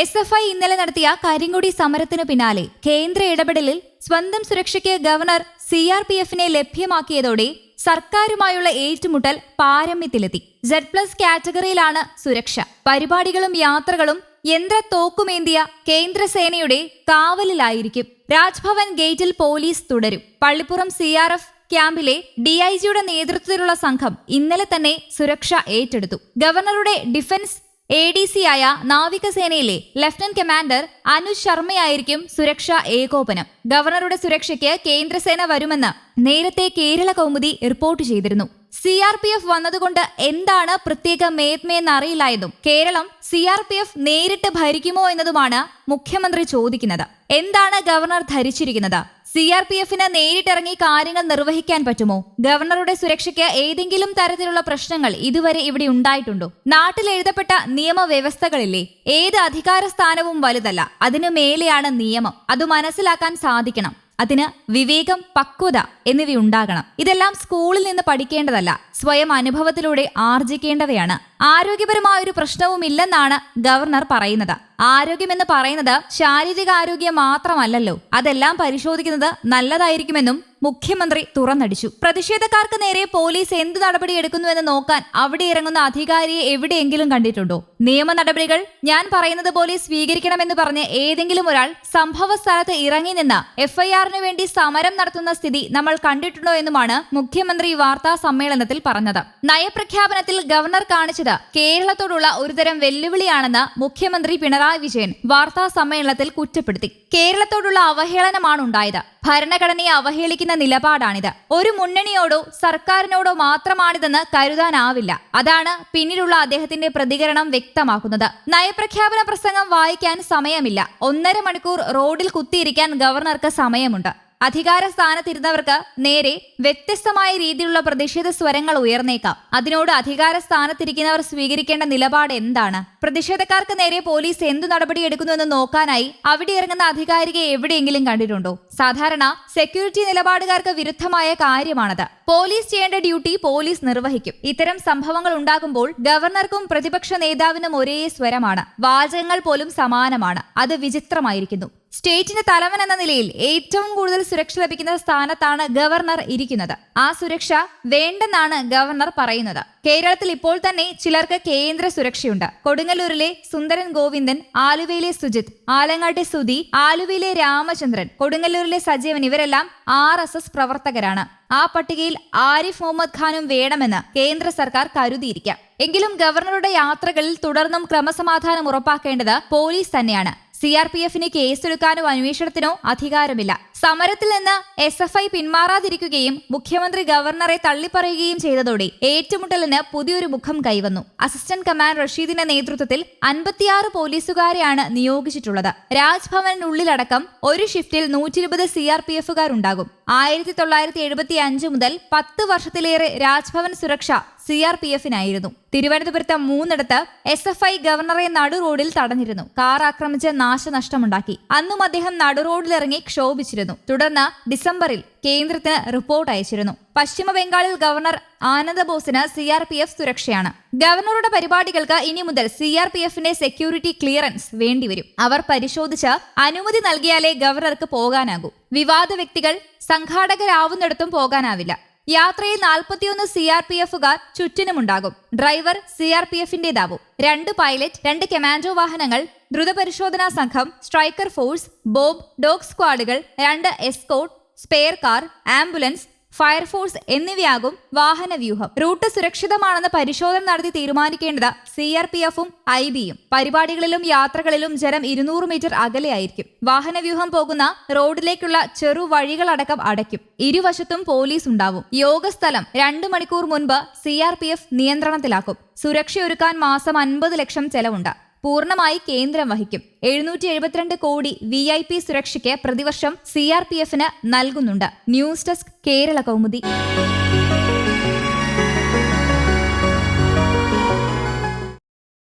S F I ഇന്നലെ നടത്തിയ കരിങ്കൊടി സമരത്തിനു പിന്നാലെ കേന്ദ്ര ഇടപെടലിൽ സ്വന്തം സുരക്ഷയ്ക്ക് ഗവർണർ സി ആർ പി എഫിനെ ലഭ്യമാക്കിയതോടെ സർക്കാരുമായുള്ള ഏറ്റുമുട്ടൽ പാരമ്യത്തിലെത്തി. സെഡ് പ്ലസ് കാറ്റഗറിയിലാണ് സുരക്ഷ. പരിപാടികളും യാത്രകളും യന്ത്രത്തോക്കുമേന്തിയ കേന്ദ്രസേനയുടെ കാവലിലായിരിക്കും. രാജ്ഭവൻ ഗേറ്റിൽ പോലീസ് തുടരും. പള്ളിപ്പുറം സി ആർ എഫ് ക്യാമ്പിലെ ഡി ഐ ജിയുടെ നേതൃത്വത്തിലുള്ള സംഘം ഇന്നലെ തന്നെ സുരക്ഷ ഏറ്റെടുത്തു. ഗവർണറുടെ ഡിഫൻസ് എ ഡി സി ആയ നാവികസേനയിലെ ലഫ്റ്റനന്റ് കമാൻഡർ അനുജ് ശർമ്മയായിരിക്കും സുരക്ഷാ ഏകോപനം. ഗവർണറുടെ സുരക്ഷയ്ക്ക് കേന്ദ്രസേന വരുമെന്ന് നേരത്തെ കേരള കൗമുദി റിപ്പോർട്ട് ചെയ്തിരുന്നു. സി ആർ പി എഫ് വന്നതുകൊണ്ട് എന്താണ് പ്രത്യേക മേത്മയെന്ന് അറിയില്ലായതും Keralam C R P F നേരിട്ട് ഭരിക്കുമോ എന്നതുമാണ് മുഖ്യമന്ത്രി ചോദിക്കുന്നത്. എന്താണ് ഗവർണർ ധരിച്ചിരിക്കുന്നത്? സി ആർ പി എഫിന് നേരിട്ടിറങ്ങി കാര്യങ്ങൾ നിർവഹിക്കാൻ പറ്റുമോ? ഗവർണറുടെ സുരക്ഷയ്ക്ക് ഏതെങ്കിലും തരത്തിലുള്ള പ്രശ്നങ്ങൾ ഇതുവരെ ഇവിടെ ഉണ്ടായിട്ടുണ്ടോ? നാട്ടിൽ എഴുതപ്പെട്ട നിയമവ്യവസ്ഥകളില്ലേ? ഏത് അധികാര സ്ഥാനവും വലുതല്ല. അതിനു മേലെയാണ് നിയമം. അത് മനസ്സിലാക്കാൻ സാധിക്കണം. അതിന് വിവേകം പക്വത എന്നിവയുണ്ടാകണം. ഇതെല്ലാം സ്കൂളിൽ നിന്ന് പഠിക്കേണ്ടതല്ല. സ്വയം അനുഭവത്തിലൂടെ ആർജിക്കേണ്ടവയാണ്. ആരോഗ്യപരമായ ഒരു പ്രശ്നവുമില്ലെന്നാണ് ഗവർണർ പറയുന്നത്. ആരോഗ്യമെന്ന് പറയുന്നത് ശാരീരിക ആരോഗ്യം മാത്രമല്ലല്ലോ. അതെല്ലാം പരിശോധിക്കുന്നത് നല്ലതായിരിക്കുമെന്നും മുഖ്യമന്ത്രി തുറന്നടിച്ചു. പ്രതിഷേധക്കാർക്ക് നേരെ പോലീസ് എന്ത് നടപടി എടുക്കുന്നുവെന്ന് നോക്കാൻ അവിടെ ഇറങ്ങുന്ന അധികാരിയെ എവിടെയെങ്കിലും കണ്ടിട്ടുണ്ടോ? നിയമ നടപടികൾ ഞാൻ പറയുന്നത് പോലെ സ്വീകരിക്കണമെന്ന് പറഞ്ഞ് ഏതെങ്കിലും ഒരാൾ സംഭവ സ്ഥലത്ത് ഇറങ്ങി നിന്ന് എഫ്ഐആറിന് വേണ്ടി സമരം നടത്തുന്ന സ്ഥിതി നമ്മൾ കണ്ടിട്ടുണ്ടോ എന്നുമാണ് മുഖ്യമന്ത്രി വാർത്താ സമ്മേളനത്തിൽ പറഞ്ഞത്. നയപ്രഖ്യാപനത്തിൽ ഗവർണർ കാണിച്ചത് കേരളത്തോടുള്ള ഒരുതരം വെല്ലുവിളിയാണെന്ന് മുഖ്യമന്ത്രി പിണറായി വിജയൻ വാർത്താ സമ്മേളനത്തിൽ കുറ്റപ്പെടുത്തി. കേരളത്തോടുള്ള അവഹേളനമാണ് ഉണ്ടായത് ഭരണഘടനയെ അവഹേളിക്കുന്ന നിലപാടാണിത്. ഒരു മുന്നണിയോടോ സർക്കാരിനോടോ മാത്രമാണിതെന്ന് കരുതാനാവില്ല. അതാണ് പിന്നിലുള്ള അദ്ദേഹത്തിന്റെ പ്രതികരണം വ്യക്തമാക്കുന്നത്. നയപ്രഖ്യാപന പ്രസംഗം വായിക്കാൻ സമയമില്ല. ഒന്നര മണിക്കൂർ റോഡിൽ കുത്തിയിരിക്കാൻ ഗവർണർക്ക് സമയമുണ്ട്. അധികാര സ്ഥാനത്തിരുന്നവർക്ക് നേരെ വ്യത്യസ്തമായ രീതിയിലുള്ള പ്രതിഷേധ സ്വരങ്ങൾ ഉയർന്നേക്കാം. അതിനോട് അധികാര സ്ഥാനത്തിരിക്കുന്നവർ സ്വീകരിക്കേണ്ട നിലപാട് എന്താണ്? പ്രതിഷേധക്കാർക്ക് നേരെ പോലീസ് എന്തു നടപടി നടപടിയെടുക്കുന്നുവെന്ന് നോക്കാനായി അവിടെ ഇറങ്ങുന്ന അധികാരിയെ എവിടെയെങ്കിലും കണ്ടിട്ടുണ്ടോ? സാധാരണ സെക്യൂരിറ്റി നിലപാടുകാർക്ക് വിരുദ്ധമായ കാര്യമാണത്. പോലീസ് ചെയ്യേണ്ട ഡ്യൂട്ടി പോലീസ് നിർവഹിക്കും. ഇത്തരം സംഭവങ്ങൾ ഉണ്ടാകുമ്പോൾ ഗവർണർക്കും പ്രതിപക്ഷ നേതാവിനും ഒരേ സ്വരമാണ്. വാചകങ്ങൾ പോലും സമാനമാണ്. അത് വിചിത്രമായിരിക്കുന്നു. സ്റ്റേറ്റിന്റെ തലവൻ എന്ന നിലയിൽ ഏറ്റവും കൂടുതൽ സുരക്ഷ ലഭിക്കുന്ന സ്ഥാനത്താണ് ഗവർണർ ഇരിക്കുന്നത്. ആ സുരക്ഷ വേണ്ടെന്നാണ് ഗവർണർ പറയുന്നത്. കേരളത്തിൽ ഇപ്പോൾ തന്നെ ചിലർക്ക് കേന്ദ്ര സുരക്ഷയുണ്ട്. കൊടുങ്ങല്ലൂരിലെ സുന്ദരൻ ഗോവിന്ദൻ ആലുവയിലെ സുജിത് ആലങ്ങാട്ടെ സുധി ആലുവയിലെ രാമചന്ദ്രൻ കൊടുങ്ങല്ലൂരിലെ സജീവൻ ഇവരെല്ലാം ആർ എസ് എസ് പ്രവർത്തകരാണ്. ആ പട്ടികയിൽ ആരിഫ് മുഹമ്മദ് ഖാനും വേണമെന്ന് കേന്ദ്ര സർക്കാർ കരുതിയിരിക്കാം. എങ്കിലും ഗവർണറുടെ യാത്രകളിൽ തുടർന്നും ക്രമസമാധാനം ഉറപ്പാക്കേണ്ടത് പോലീസ് തന്നെയാണ്. സി ആർ പി എഫിന് കേസെടുക്കാനോ അന്വേഷണത്തിനോ അധികാരമില്ല. സമരത്തിൽ നിന്ന് എസ് എഫ് ഐ പിന്മാറാതിരിക്കുകയും മുഖ്യമന്ത്രി ഗവർണറെ തള്ളിപ്പറയുകയും ചെയ്തതോടെ ഏറ്റുമുട്ടലിന് പുതിയൊരു മുഖം കൈവന്നു. അസിസ്റ്റന്റ് കമാൻഡർ റഷീദിന്റെ നേതൃത്വത്തിൽ അൻപത്തിയാറ് പോലീസുകാരെയാണ് നിയോഗിച്ചിട്ടുള്ളത്. രാജ്ഭവനുള്ളിലടക്കം ഒരു ഷിഫ്റ്റിൽ നൂറ്റി ഇരുപത് സി ആർ പി എഫുകാരുണ്ടാകും ആയിരത്തി തൊള്ളായിരത്തി എഴുപത്തി അഞ്ച് മുതൽ പത്ത് വർഷത്തിലേറെ രാജ്ഭവൻ സുരക്ഷ സി ആർ പി എഫിനായിരുന്നു തിരുവനന്തപുരത്ത് മൂന്നിടത്ത് എസ് എഫ് ഐ ഗവർണറെ നടു റോഡിൽ തടഞ്ഞിരുന്നു. കാർ ആക്രമിച്ച് നാശനഷ്ടമുണ്ടാക്കി. അന്നും അദ്ദേഹം നടു റോഡിലിറങ്ങി ക്ഷോഭിച്ചിരുന്നു. തുടർന്ന് ഡിസംബറിൽ കേന്ദ്രത്തിന് റിപ്പോർട്ട് അയച്ചിരുന്നു. പശ്ചിമ ബംഗാളിൽ ഗവർണർ ആനന്ദ ബോസിന് സി ആർ പി എഫ് സുരക്ഷയാണ്. ഗവർണറുടെ പരിപാടികൾക്ക് ഇനി മുതൽ സി ആർ പി എഫിന്റെ സെക്യൂരിറ്റി ക്ലിയറൻസ് വേണ്ടിവരും. അവർ പരിശോധിച്ച് അനുമതി നൽകിയാലേ ഗവർണർക്ക് പോകാനാകൂ. വിവാദ വ്യക്തികൾ സംഘാടകരാവുന്നിടത്തും പോകാനാവില്ല. യാത്രയിൽ നാൽപ്പത്തിയൊന്ന് സി ആർ പി എഫുകാർ ചുറ്റിനുമുണ്ടാകും. ഡ്രൈവർ സി ആർ പി എഫിന്റേതാവും രണ്ട് പൈലറ്റ് രണ്ട് കമാൻഡോ വാഹനങ്ങൾ ദ്രുതപരിശോധനാ സംഘം സ്ട്രൈക്കർ ഫോഴ്സ് ബോബ് ഡോഗ് സ്ക്വാഡുകൾ രണ്ട് escort spare car ambulance fire force എന്നിവയാകും വാഹനവ്യൂഹം. റൂട്ട് സുരക്ഷിതമാണെന്ന് പരിശോധന നടത്തി തീരുമാനിക്കേണ്ടത് സി ആർ പി എഫും ഐ ബിയും. പരിപാടികളിലും യാത്രകളിലും ജനം ഇരുന്നൂറ് മീറ്റർ അകലെയായിരിക്കും. വാഹന വ്യൂഹം പോകുന്ന റോഡിലേക്കുള്ള ചെറു വഴികളടക്കം അടയ്ക്കും. ഇരുവശത്തും പോലീസ് ഉണ്ടാവും. യോഗസ്ഥലം രണ്ടു മണിക്കൂർ മുൻപ് സി ആർ പി എഫ് നിയന്ത്രണത്തിലാക്കും. സുരക്ഷയൊരുക്കാൻ മാസം അൻപത് ലക്ഷം ചെലവുണ്ട്. പൂർണമായി കേന്ദ്രം വഹിക്കും. എഴുന്നൂറ്റി എഴുപത്തിരണ്ട് കോടി വി ഐ പി സുരക്ഷയ്ക്ക് പ്രതിവർഷം സി ആർ പി എഫിന് നൽകുന്നുണ്ട്. News desk Kerala Kaumudi.